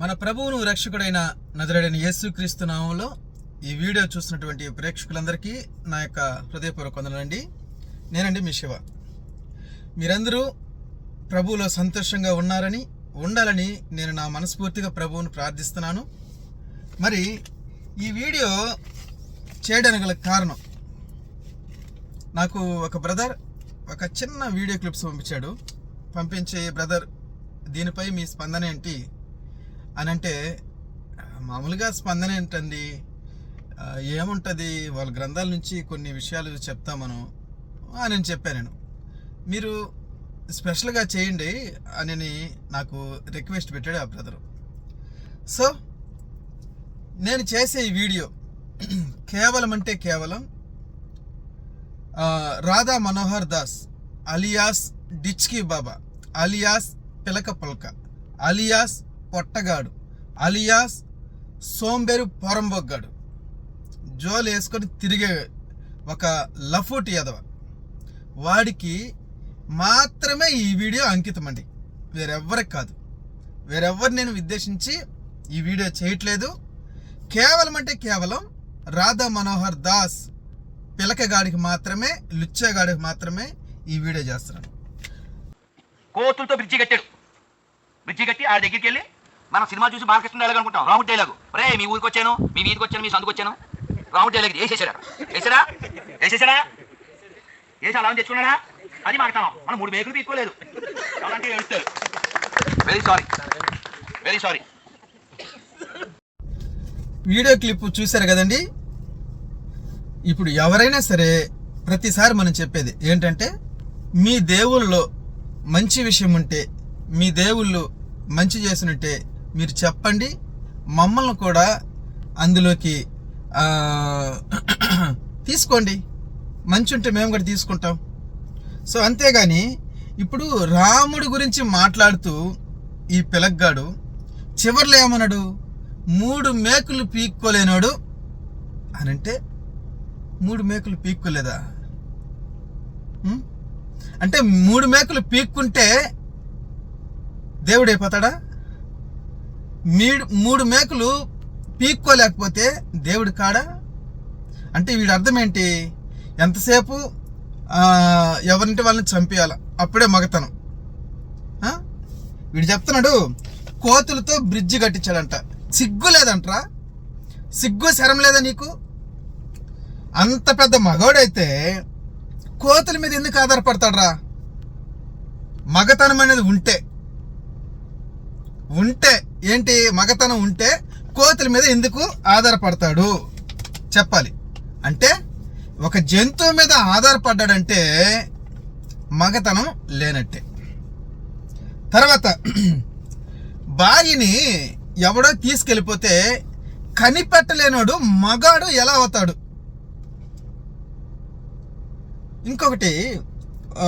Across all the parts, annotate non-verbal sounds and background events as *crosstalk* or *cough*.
మన ప్రభువును రక్షకుడైన నజరుడైన యేసుక్రీస్తు నామంలో ఈ వీడియో చూసినటువంటి ప్రేక్షకులందరికీ నా యొక్క హృదయపూర్వక వందనండి నేనండి మీ శివ. మీరందరూ ప్రభువులో సంతోషంగా ఉన్నారని ఉండాలని నేను నా మనస్ఫూర్తిగా ప్రభువును ప్రార్థిస్తున్నాను. మరి ఈ వీడియో చేయడానికి గల కారణం నాకు ఒక బ్రదర్ ఒక చిన్న వీడియో క్లిప్స్ పంపించాడు. పంపించే బ్రదర్ దీనిపై మీ స్పందన ఏంటి? అని అంటే మామూలుగా స్పందన ఏంటండి? ఏముంటుంది? వాళ్ళ గ్రంథాల నుంచి కొన్ని విషయాలు చెప్తా మనం. అని నేను చెప్పాను నేను. మీరు స్పెషల్గా చేయండి అని నాకు రిక్వెస్ట్ పెట్టాడు ఆ బ్రదరు. సో నేను చేసే ఈ వీడియో కేవలం అంటే కేవలం రాధా మనోహర్ దాస్ అలియాస్ డిచ్కి బాబా అలియాస్ పిలక పులక అలియాస్ పొట్టగాడు అలియాస్ సోంబేరు పొరంబొగ్గాడు. జోలు వేసుకొని తిరిగే ఒక లఫూటి యదవ. వాడికి మాత్రమే ఈ వీడియో అంకితం అండి. వేరెవ్వరికి కాదు. వేరెవ్వరు నేను ఉద్దేశించి ఈ వీడియో చేయట్లేదు. కేవలం అంటే కేవలం రాధా మనోహర్ దాస్ పిలకగాడికి మాత్రమే లుచ్చగాడికి మాత్రమే ఈ వీడియో చేస్తున్నాను కోతులతో బ్రిడ్జి కట్టాడు. బ్రిడ్జి కట్టి ఆ దగ్గరికి వెళ్ళి మనం సినిమా చూసి బాలకృష్ణ డైలాగ్ అనుకుంటాం. రాముడు డైలాగు రే మీ ఊరికి వచ్చాను మీ వీధికి వచ్చాను మీ సందుకు వచ్చాను. రాముడు డైలాగ్ వేసేసారా వేసారా వేసేసారా వేసి అలా తెచ్చుకున్నాడా? అది మాట్లాడతాం మనం మూడు మేకులు తీసుకోలేదు అలాంటి ఏడుస్తారు very sorry very sorry video clip చూశారు కదండి? ఇప్పుడు ఎవరైనా సరే ప్రతిసారి మనం చెప్పేది ఏంటంటే మీ దేవుళ్ళలో మంచి విషయం ఉంటే మీ దేవుళ్ళు మంచి చేసినట్టే మీరు చెప్పండి. మమ్మల్ని కూడా అందులోకి తీసుకోండి. మంచి ఉంటే మేము కూడా తీసుకుంటాం. సో అంతేగాని ఇప్పుడు రాముడి గురించి మాట్లాడుతూ ఈ పిలగ్గాడు చివర్లో ఏమన్నాడు? మూడు మేకులు పీక్కోలేనోడు అని అంటే మూడు మేకులు పీక్కోలేదా? అంటే మూడు మేకులు పీక్కుంటే దేవుడు అయిపోతాడా మీడు మూడు మేకలు పీక్కోలేకపోతే దేవుడు కాడా అంటే వీడి అర్థం ఏంటి? ఎంతసేపు ఎవరింటి వాళ్ళని చంపేయాల? అప్పుడే మగతనం. వీడు చెప్తున్నాడు కోతులతో బ్రిడ్జ్ కట్టించాడంట. సిగ్గు లేదంట్రా? సిగ్గు శరం లేదా నీకు? అంత పెద్ద మగోడైతే కోతుల మీద ఎందుకు ఆధారపడతాడ్రా? మగతనం అనేది ఉంటే. ఉంటే. ఏంటి మగతనం ఉంటే కోతుల మీద ఎందుకు ఆధారపడతాడు? చెప్పాలి. అంటే ఒక జంతువు మీద ఆధారపడ్డాడంటే మగతనం లేనట్టే. తర్వాత *clears throat* భార్యని ఎవడో తీసుకెళ్ళిపోతే కనిపెట్టలేనోడు మగాడు ఎలా అవుతాడు? ఇంకొకటి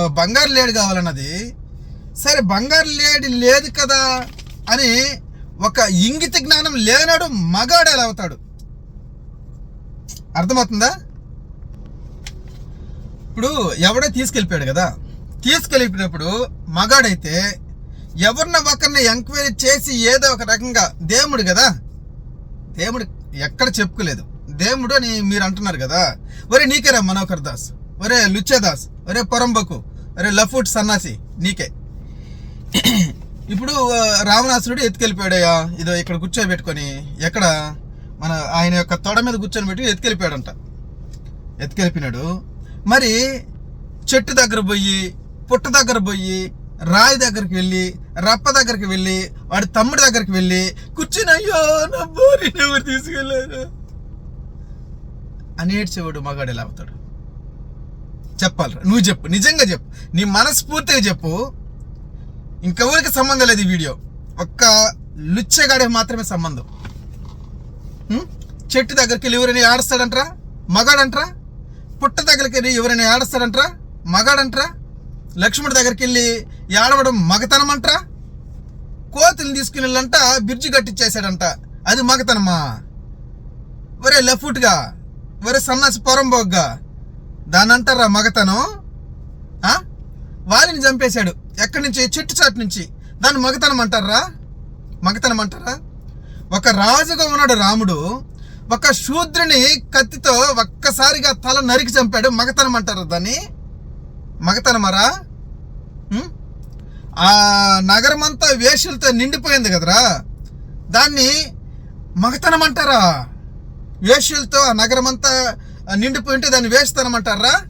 బంగారు లేడు కావాలన్నది. సరే బంగారు లేడి లేదు కదా అని ఒక ఇంగిత జ్ఞానం లేనాడు మగాడు ఎలా అవుతాడు? అర్థమవుతుందా? ఇప్పుడు ఎవడో తీసుకెళ్ళిపోయాడు కదా. తీసుకెళ్ళిపోయినప్పుడు మగాడైతే ఎవరిన ఒకరిని ఎంక్వైరీ చేసి ఏదో ఒక రకంగా దేవుడు కదా. దేవుడు ఎక్కడ చెప్పుకోలేదు. దేవుడు అని మీరు అంటున్నారు కదా. ఒరే నీకేరా మనోహర్ దాస్. ఒరే లుచ్చేదాస్ ఒరే పొరంబకు ఒరే లఫూట్ సన్నాసి. నీకే. ఇప్పుడు రావణాసురుడు ఎత్తుకెళ్ళిపోయాడయ్యా. ఇదో ఇక్కడ కూర్చోబెట్టుకొని. ఎక్కడ? మన ఆయన యొక్క తొడ మీద కూర్చొని పెట్టి ఎత్తుకెళ్ళిపోయాడంట. ఎత్తుకెళ్ళిపోయినాడు. మరి చెట్టు దగ్గర పోయి పుట్ట దగ్గర పోయి రాయి దగ్గరికి వెళ్ళి రప్ప దగ్గరికి వెళ్ళి వాడి తమ్ముడి దగ్గరికి వెళ్ళి కూర్చుని అయ్యో నా బోరిని ఎవరు తీసుకెళ్ళారు? అని ఏడ్చేవాడు మగాడు ఎలా అవుతాడు? చెప్పాలి నువ్వు చెప్పు. నిజంగా చెప్పు. నీ మనస్ఫూర్తిగా చెప్పు. ఇంకెవరికి సంబంధం లేదు ఈ వీడియో. ఒక్క లుచ్చగాడికి మాత్రమే సంబంధం. చెట్టు దగ్గరికి వెళ్ళి ఎవరైనా ఆడస్తాడంట్రా? మగాడంట్రా? పుట్ట దగ్గరికి వెళ్ళి ఎవరైనా ఆడస్తాడంట్రా? మగాడంట్రా? లక్ష్మణుడి దగ్గరికి వెళ్ళి ఏడవడం మగతనం కోతుల్ని తీసుకుని వెళ్ళంట బ్రిడ్జి కట్టించేశాడంట అది మగతనమా? ఒరే లెఫ్ట్గా ఒరే సన్నాసి పొరంబోగ్గా. దాని అంటారా మగతనం? ఆ? వాలిని చంపేశాడు. ఎక్కడి నుంచి? చెట్టు చాటు నుంచి. దాన్ని మగతనం అంటారా? మగతనం అంటారా? ఒక రాజుగా ఉన్నాడు రాముడు. ఒక శూద్రుని కత్తితో ఒక్కసారిగా తల నరికి చంపాడు. మగతనం అంటారు దాన్ని? మగతనమరా? ఆ నగరమంతా వేషులతో నిండిపోయింది కదరా. దాన్ని మగతనం అంటారా? వేష్యులతో ఆ నగరమంతా నిండిపోయి ఉంటే దాన్ని వేస్తనం అంటారా?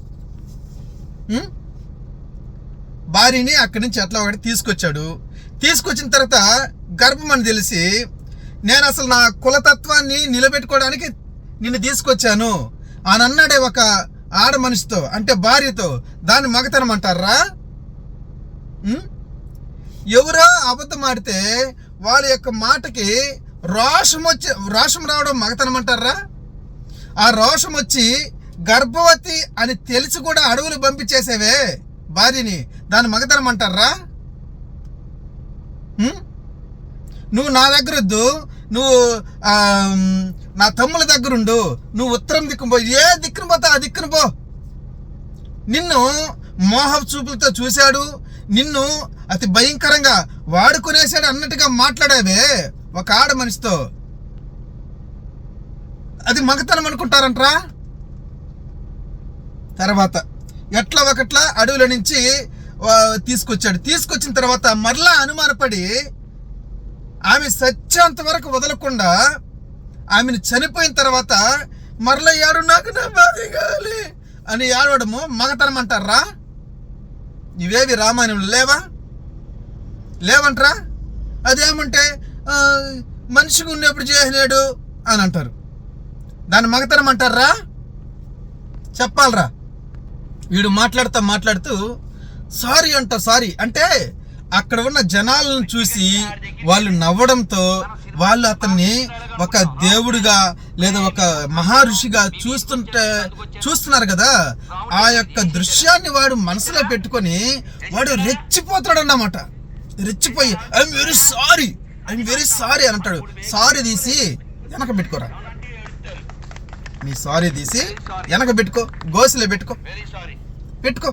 భార్యని అక్కడి నుంచి ఎట్లా ఒకటి తీసుకొచ్చాడు. తీసుకొచ్చిన తర్వాత గర్భం అని తెలిసి నేను అసలు నా కులతత్వాన్ని నిలబెట్టుకోవడానికి నిన్ను తీసుకొచ్చాను. అని అన్నాడే ఒక ఆడ మనిషితో అంటే భార్యతో. దాన్ని మగతనం అంటారా? ఎవరో అబద్ధం ఆడితే వాళ్ళ యొక్క మాటకి రోషం వచ్చి రోషం రావడం మగతనం అంటారా? ఆ రోషం వచ్చి గర్భవతి అని తెలిసి కూడా అడవులు పంపించేసేవే భార్యని. దాని మగతనం అంటారా నువ్వు నా దగ్గర వద్దు నువ్వు నా తమ్ముల దగ్గరుండు నువ్వు ఉత్తరం దిక్కును పో ఏ దిక్కును పోతా ఆ దిక్కును పో. నిన్ను మోహ చూపులతో చూశాడు నిన్ను అతి భయంకరంగా వాడుకునేసాడు అన్నట్టుగా మాట్లాడావే ఒక ఆడ మనిషితో. అది మగతనం అనుకుంటారంట్రా? తర్వాత ఎట్లా ఒకట్లా అడవుల నుంచి తీసుకొచ్చాడు. తీసుకొచ్చిన తర్వాత మరలా అనుమానపడి ఆమె సత్యాంత వరకు వదలకుండా ఆమెను చనిపోయిన తర్వాత మరలా యాడు నాకు నా భార్య కావాలి అని ఏడవడము మగతనం అంటారా? ఇవేవి రామాయణంలో లేవా? లేవంటరా? అదేమంటే మనిషికి ఉన్నప్పుడు చేయలేడు అని అంటారు. దాన్ని మగతనం అంటారా? చెప్పాలరా. వీడు మాట్లాడుతూ మాట్లాడుతూ సారీ అంట సారీ. అంటే అక్కడ ఉన్న జనాలను చూసి వాళ్ళు నవ్వడంతో వాళ్ళు అతన్ని ఒక దేవుడిగా లేదా ఒక మహర్షిగా చూస్తుంటే చూస్తున్నారు కదా. ఆ యొక్క దృశ్యాన్ని వాడు మనసులో పెట్టుకొని వాడు రెచ్చిపోతాడు అన్నమాట రెచ్చిపోయి I'm very sorry I'm very sorry అని అంటాడు. సారీ తీసి వెనక పెట్టుకోరా. నీ సారీ తీసి వెనక పెట్టుకో గోసులో పెట్టుకో. పెట్టుకో.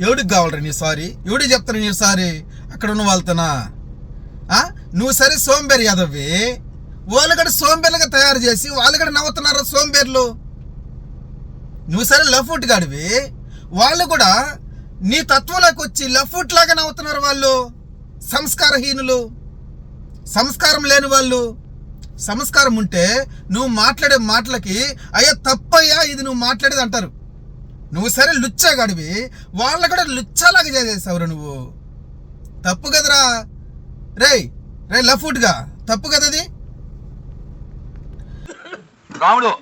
ఎవడికి కావాలరా నీ సారీ? ఎవడికి చెప్తాను నీ సారీ? అక్కడ ఉన్న వాళ్ళతోనా? ఆ? నువ్వు సరే సోంబేరి యాదవ్వి. వాళ్ళు కూడా సోంబేర్లుగా తయారు చేసి వాళ్ళు కూడా నవ్వుతున్నారు సోంబేర్లు? నువ్వు సరే లఫ్ట్ గాడివి. వాళ్ళు కూడా నీ తత్వంలోకి వచ్చి లఫ్ట్ లాగా నవ్వుతున్నారు వాళ్ళు. సంస్కారహీనులు. సంస్కారం లేని వాళ్ళు. సంస్కారం ఉంటే నువ్వు మాట్లాడే మాటలకి అయ్యా తప్పయ్యా ఇది నువ్వు మాట్లాడేది అంటారు. నువ్వు సరే లుచ్చాగాడివి వాళ్ళ కూడా లుచ్చాలాగా చేసేసావురా నువ్వు. తప్పు కదరా. రేయ్ రే లఫ్ట్గా తప్పు కదా రాముడు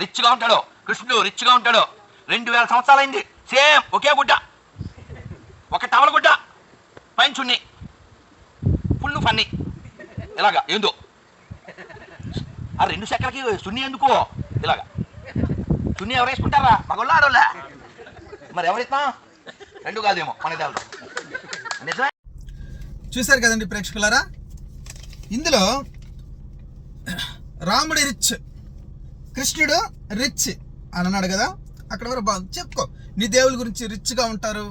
రిచ్గా ఉంటాడు. కృష్ణుడు రిచ్గా ఉంటాడు. రెండు వేల సంవత్సరాలైంది. సేమ్ ఒకే గుడ్డ. ఒక టవల గుడ్డ. పైన చున్ని. Full funny. ఇలాగా ఏందో? ఆ రెండు సెక్కలకి సున్ని ఎందుకో? ఇలాగా. చున్ని ఎవరు వేసుకుంటారా మగోళ్ళ ఆడోళ్ళ? మరి ఎవరిస్తా రెండు కాదేమో మన ఇద్దరు నిజమే? చూశారు కదండి ప్రేక్షకులారా? ఇందులో రాముడి రిచ్ కృష్ణుడు రిచ్ అని అన్నాడు కదా? అక్కడ వరకు బాగుంది. చెప్పుకో. నీ దేవుల గురించి రిచ్గా ఉంటారు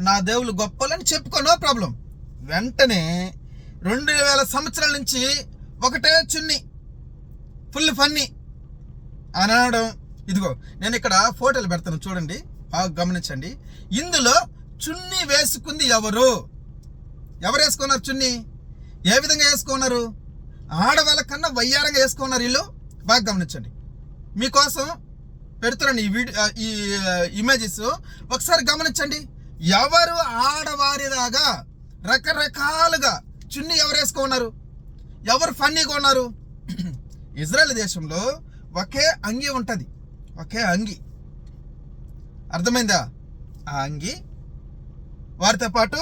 నా దేవుళ్ళు గొప్పలని చెప్పుకో నో ప్రాబ్లం వెంటనే రెండు వేల సంవత్సరాల నుంచి ఒకటే చున్ని ఫుల్ ఫన్నీ అనడం ఇదిగో నేను ఇక్కడ ఫోటోలు పెడతాను చూడండి. బాగా గమనించండి. ఇందులో చున్నీ వేసుకుంది ఎవరు? ఎవరు వేసుకున్నారు చున్నీ? ఏ విధంగా వేసుకున్నారు? ఆడవాళ్ళ కన్నా వయ్యారంగా వేసుకున్నారు వీళ్ళు. బాగా గమనించండి. మీకోసం పెడుతున్నాను ఈ వీడియో ఈ ఇమేజెస్ ఒకసారి గమనించండి. ఎవరు ఆడవారిలాగా రకరకాలుగా చున్నీ ఎవరు వేసుకున్నారు? ఎవరు ఫన్నీగా ఉన్నారు? *clears throat* ఇజ్రాయెల్ దేశంలో ఒకే అంగి ఉంటుంది. ఒకే అంగి. అర్థమైందా? ఆ అంగి. వారితో పాటు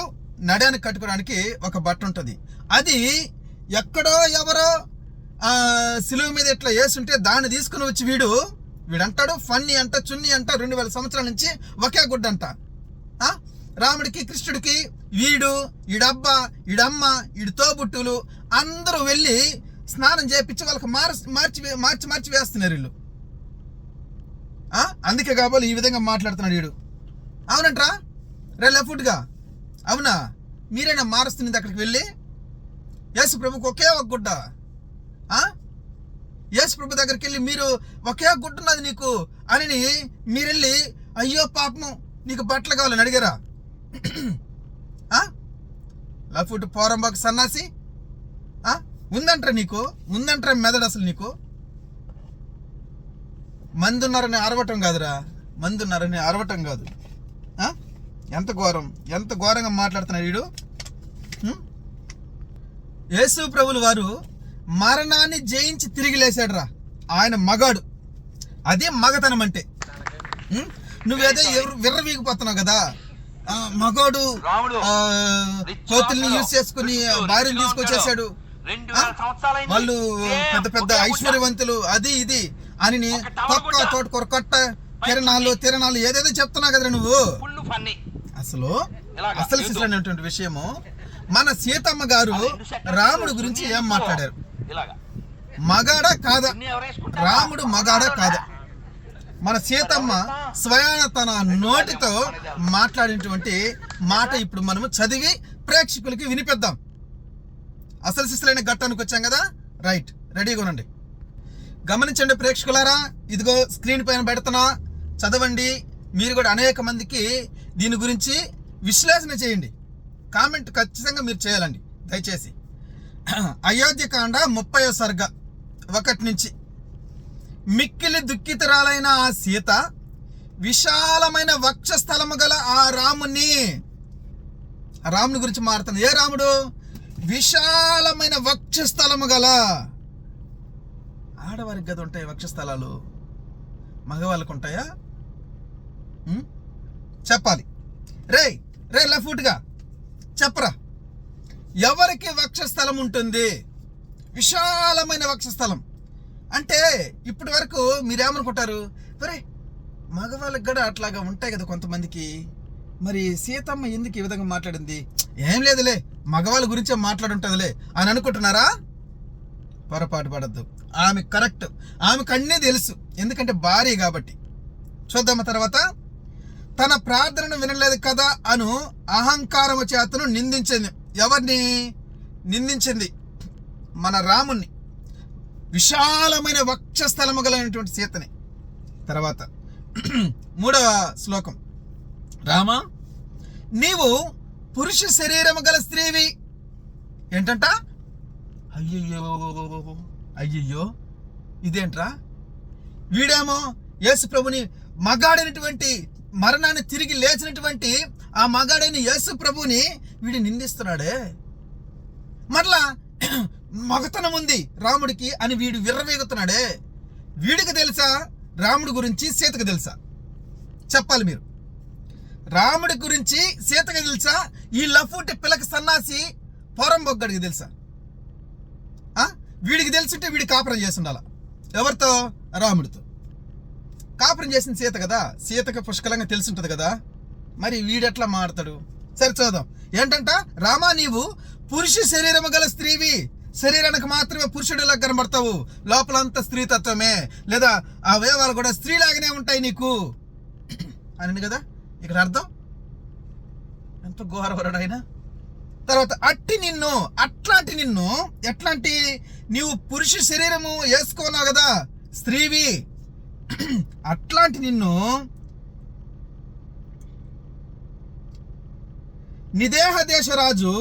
నడానికి కట్టుకోవడానికి ఒక బట్ట ఉంటుంది. అది ఎక్కడో ఎవరో సిలువు మీద ఇట్లా వేసుంటే దాన్ని తీసుకుని వచ్చి వీడు వీడంటాడు ఫన్నీ అంట చున్నీ అంట రెండు వేల సంవత్సరాల నుంచి ఒకే గుడ్డ అంట రాముడికి కృష్ణుడికి వీడు ఈడబ్బ ఈడమ్మ ఈడు తోబుట్టులు అందరూ వెళ్ళి స్నానం చేయించి వాళ్ళకి మార్చి మార్చి మార్చి మార్చి వేస్తున్నారు వీళ్ళు. అందుకే కాబోలు ఈ విధంగా మాట్లాడుతున్నాడు వీడు. అవునంట్రా? రే లెఫ్ట్గా. అవునా? మీరైనా మారుస్తుంది అక్కడికి వెళ్ళి? యేసు ప్రభుకు ఒకే ఒక గుడ్డ. యేసు ప్రభు దగ్గరికి వెళ్ళి మీరు ఒకే గుడ్డున్నది నీకు అని మీరెళ్ళి అయ్యో పాపము నీకు బట్టలు కావాలని అడిగారా? లఫ్ట్ పోరంబాకు సన్నాసి ఉందంట్రా నీకు? ఉందంట్రా మెదడు అసలు నీకు? మంది ఉన్నారని అరవటం కాదురా. మంది ఉన్నారని అరవటం కాదు? ఎంత ఘోరం. ఎంత ఘోరంగా మాట్లాడుతున్నాడు వీడు? యేసు ప్రభులు వారు మరణాన్ని జయించి తిరిగి లేచాడురా. ఆయన మగాడు. అదే మగతనం అంటే? నువ్వేదో విర్రవీగిపోతున్నావు కదా. మగాడు కోతుల్ని యూజ్ చేసుకుని భార్యను తీసుకొచ్చేసాడు. వాళ్ళు పెద్ద పెద్ద. ఐశ్వర్యవంతులు అది ఇది. అని తొక్క గుడ్డ. తోటకూర కొట్ట కిరణాలు తిరణాలు ఏదేదో చెప్తున్నావు కదరా నువ్వు. అసలు అసలు ఏంటో. శిశులైనటువంటి విషయము. మన సీతమ్మ గారు రాముడి గురించి ఏం మాట్లాడారు? మగాడా కాదా? రాముడు మగాడా కాదా? మన సీతమ్మ స్వయాన తన నోటితో మాట్లాడినటువంటి మాట ఇప్పుడు మనము చదివి ప్రేక్షకులకి వినిపిద్దాం. అసలు శిశులైన ఘట్టానికి వచ్చాం కదా? రైట్. రెడీగా ఉండండి. గమనించండి ప్రేక్షకులారా ఇదిగో స్క్రీన్ పైన పెడుతున్నా చదవండి. మీరు కూడా అనేక మందికి దీని గురించి విశ్లేషణ చేయండి. కామెంట్ ఖచ్చితంగా మీరు చేయాలండి దయచేసి. అయోధ్యకాండ ముప్పై సర్గ ఒకటి నుంచి. మిక్కిలి దుఃఖితురాలైన ఆ సీత విశాలమైన వక్షస్థలము గల ఆ రాముని రాముని గురించి మారుతుంది. ఏ రాముడు? విశాలమైన వక్షస్థలము గల ఆడవారికి గది ఉంటాయి వక్షస్థలాలు మగవాళ్ళకు ఉంటాయా చెప్పాలి. రే రే లఫ్ట్గా చెప్పరా. ఎవరికి వక్షస్థలం ఉంటుంది? విశాలమైన వక్షస్థలం అంటే ఇప్పటి వరకు మీరేమనుకుంటారు? మరి మగవాళ్ళకి కూడా అట్లాగా ఉంటాయి కదా కొంతమందికి. మరి సీతమ్మ ఎందుకు ఈ విధంగా మాట్లాడింది? ఏం లేదులే మగవాళ్ళ గురించే మాట్లాడుంటుందిలే అని అనుకుంటున్నారా? పొరపాటు పడద్దు. ఆమె కరెక్ట్. ఆమెకు అన్నీ తెలుసు. ఎందుకంటే భార్య కాబట్టి. చూద్దామా తర్వాత? తన ప్రార్థనను వినలేదు కదా అను అహంకారము చేతను నిందించింది. ఎవరిని? నిందించింది మన రాముణ్ణి. విశాలమైన వక్షస్థలము గలైనటువంటి సీతని. తర్వాత *clears throat* మూడవ శ్లోకం. రామా నీవు పురుష శరీరము గల స్త్రీవి. ఏంటంట? అయ్యో అయ్యయ్యో ఇదేంట్రా? వీడేమో యేసు ప్రభుని మగాడైనటువంటి మరణాన్ని తిరిగి లేచినటువంటి ఆ మగాడైన యేసు ప్రభుని వీడు నిందిస్తున్నాడే. మరలా మగతనం ఉంది రాముడికి అని వీడు విర్రవేగుతున్నాడే. వీడికి తెలుసా? రాముడి గురించి సీతకు తెలుసా? చెప్పాలి మీరు. రాముడి గురించి సీతకు తెలుసా? ఈ లఫూటి పిల్లకి సన్నాసి పోరం బొగ్గడికి తెలుసా? వీడికి తెలుసుంటే వీడి కాపురం చేసి ఉండాల ఎవరితో? రాముడితో. కాపురం చేసిన సీత కదా? సీతకు పుష్కలంగా తెలిసి కదా? మరి వీడెట్లా మాడతాడు? సరే చూద్దాం. ఏంటంట? రామా నీవు పురుష శరీరము గల స్త్రీవి. శరీరానికి మాత్రమే పురుషుడిలా కనబడతావు. లోపలంతా స్త్రీతత్వమే. లేదా ఆ అవయవాలు కూడా స్త్రీలాగానే ఉంటాయి నీకు. అని కదా? ఇక్కడ అర్థం? ఎంత ఘోరవరుడు అయినా తర్వాత అట్టి నిన్ను అట్లాంటి నిన్ను ఎట్లాంటి నీవు పురుష శరీరము వేసుకున్నావు కదా స్త్రీవి అట్లాంటి నిన్ను నిదేహ దేశరాజు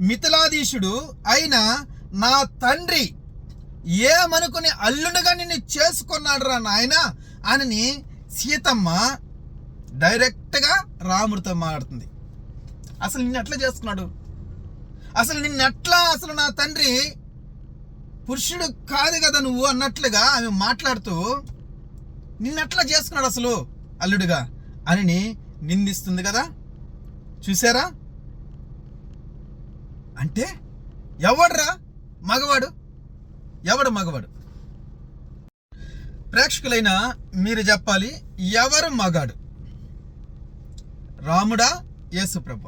మిథిలాధీశుడు అయిన నా తండ్రి ఏమనుకుని అల్లుడుగా నిన్ను చేసుకున్నాడు రా నాయన అని సీతమ్మ డైరెక్ట్గా రాముడితో మాట్లాడుతుంది. అసలు నిన్ను ఎట్లా చేసుకున్నాడు? అసలు నిన్ను ఎట్లా అసలు నా తండ్రి పురుషుడు కాదు కదా నువ్వు అన్నట్లుగా ఆమె మాట్లాడుతూ నిన్నెట్లా చేసుకున్నాడు అసలు అల్లుడుగా? అని నిందిస్తుంది కదా. చూసారా అంటే ఎవడ్రా మగవాడు? ఎవడు మగవాడు? ప్రేక్షకులైన మీరు చెప్పాలి ఎవరు మగాడు? రాముడా యేసుప్రభ